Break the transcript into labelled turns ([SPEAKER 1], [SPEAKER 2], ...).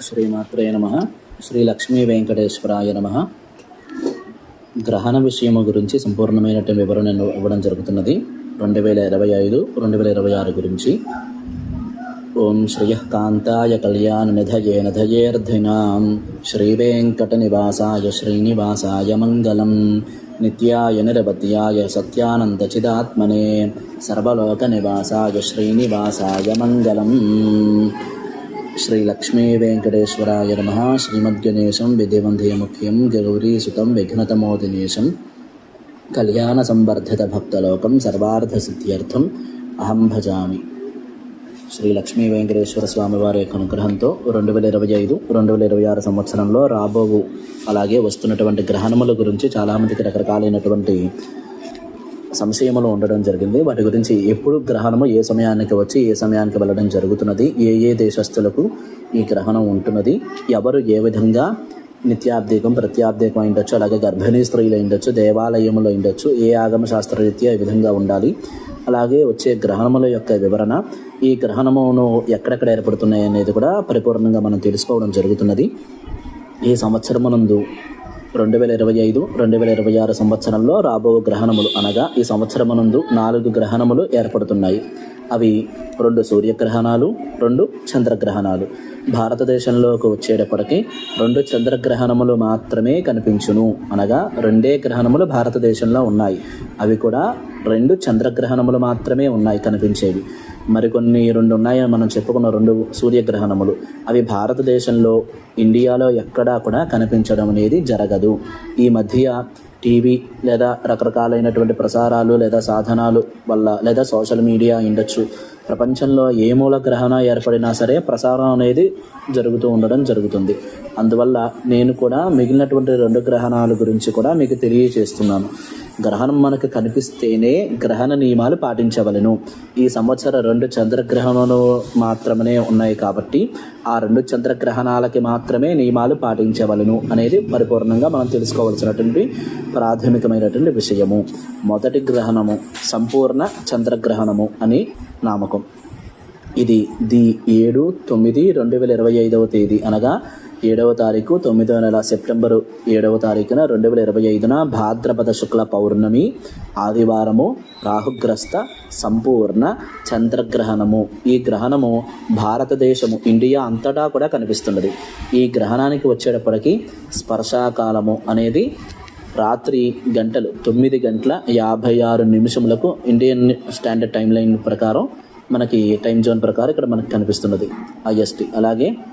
[SPEAKER 1] శ్రీమాత్రే నమ. శ్రీ లక్ష్మీ వెంకటేశ్వరాయ నమ. గ్రహణ విషయము గురించి సంపూర్ణమైనటువంటి వివరణ ఇవ్వడం జరుగుతున్నది. రెండు వేల ఇరవై ఐదు రెండు వేల ఇరవై ఆరు గురించి. ఓం శ్రియకాంతాయ కళ్యాణ నిధయే నిధయేర్ధినాం. శ్రీవేంకట నివాసాయ శ్రీనివాసాయ మంగళం. నిత్యాయ నిరవధ్యాయ సత్యానందచిదాత్మనే సర్వలోక నివాసాయ శ్రీనివాసాయ మంగళం. శ్రీ లక్ష్మీ వెంకటేశ్వరాయ నమ శ్రీమద్గణేశం విధివందే ముఖ్యం గౌరీసుతం విఘ్నతమోదినేశం కళ్యాణ సంవర్ధిత భక్తలోకం సర్వార్థ సిద్ధ్యర్థం అహం భజామి శ్రీ లక్ష్మీ వెంకటేశ్వర స్వామి వారి యొక్క అనుగ్రహంతో రెండు వేల ఇరవై ఐదు రెండు వేల ఇరవై ఆరు సంవత్సరంలో రాబోవు. అలాగే వస్తున్నటువంటి గ్రహణముల గురించి చాలామందికి రకరకాలైనటువంటి సంశయములు ఉండడం జరిగింది. వాటి గురించి ఎప్పుడు గ్రహణము ఏ సమయానికి వచ్చి ఏ సమయానికి వెళ్ళడం జరుగుతున్నది ఏ ఏ దేశస్థులకు ఈ గ్రహణం ఉంటున్నది ఎవరు ఏ విధంగా నిత్యాబ్దీకం ప్రత్యాబ్దీకం అయిండొచ్చు అలాగే గర్భిణీ స్త్రీలు అయిండొచ్చు దేవాలయములు అయిండొచ్చు ఏ ఆగమ శాస్త్రరీత్యా ఈ విధంగా ఉండాలి. అలాగే వచ్చే గ్రహణముల యొక్క వివరణ ఈ గ్రహణమును ఎక్కడెక్కడ ఏర్పడుతున్నాయి అనేది కూడా పరిపూర్ణంగా మనం తెలుసుకోవడం జరుగుతున్నది. ఈ సంవత్సరమునందు రెండు వేల ఇరవై ఐదు రెండు వేల ఇరవై ఆరు సంవత్సరంలో రాబో గ్రహణములు అనగా ఈ సంవత్సరమునందు నాలుగు గ్రహణములు ఏర్పడుతున్నాయి. అవి రెండు సూర్యగ్రహణాలు రెండు చంద్రగ్రహణాలు. భారతదేశంలోకి వచ్చేటప్పటికి రెండు చంద్రగ్రహణములు మాత్రమే కనిపించును. అనగా రెండే గ్రహణములు భారతదేశంలో ఉన్నాయి. అవి కూడా రెండు చంద్రగ్రహణములు మాత్రమే ఉన్నాయి కనిపించేవి. మరికొన్ని రెండు ఉన్నాయని మనం చెప్పుకున్న రెండు సూర్యగ్రహణములు. అవి భారతదేశంలో ఇండియాలో ఎక్కడా కూడా కనిపించడం అనేది జరగదు. ఈ మధ్య టీవీ లేదా రకరకాలైనటువంటి ప్రసారాలు లేదా సాధనాలు వల్ల లేదా సోషల్ మీడియా ఉండొచ్చు. ప్రపంచంలో ఏ మూల గ్రహణ ఏర్పడినా సరే ప్రసారం అనేది జరుగుతూ ఉండడం జరుగుతుంది. అందువల్ల నేను కూడా మిగిలినటువంటి రెండు గ్రహణాల గురించి కూడా మీకు తెలియజేస్తున్నాను. గ్రహణం మనకు కనిపిస్తేనే గ్రహణ నియమాలు పాటించవలను. ఈ సంవత్సరం రెండు చంద్రగ్రహణాలు మాత్రమే ఉన్నాయి కాబట్టి ఆ రెండు చంద్రగ్రహణాలకి మాత్రమే నియమాలు పాటించవలను అనేది పరిపూర్ణంగా మనం తెలుసుకోవాల్సినటువంటి ప్రాథమికమైనటువంటి విషయము. మొదటి గ్రహణము సంపూర్ణ చంద్రగ్రహణము అని నామకం. ఇది ది ఏడు తొమ్మిది రెండు వేల ఇరవై ఐదవ తేదీ అనగా ఏడవ తారీఖు తొమ్మిదవ నెల సెప్టెంబరు ఏడవ తారీఖున రెండు వేల ఇరవై ఐదున భాద్రపద శుక్ల పౌర్ణమి ఆదివారము రాహుగ్రస్త సంపూర్ణ చంద్రగ్రహణము. ఈ గ్రహణము భారతదేశము ఇండియా అంతటా కూడా కనిపిస్తున్నది. ఈ గ్రహణానికి వచ్చేటప్పటికి స్పర్శాకాలము అనేది రాత్రి గంటలు తొమ్మిది గంటల యాభై ఆరు నిమిషములకు ఇండియన్ స్టాండర్డ్ టైం లైన్ ప్రకారం మనకి టైం జోన్ ప్రకారం ఇక్కడ మనకి కనిపిస్తున్నది ఐఎస్టీ అలాగే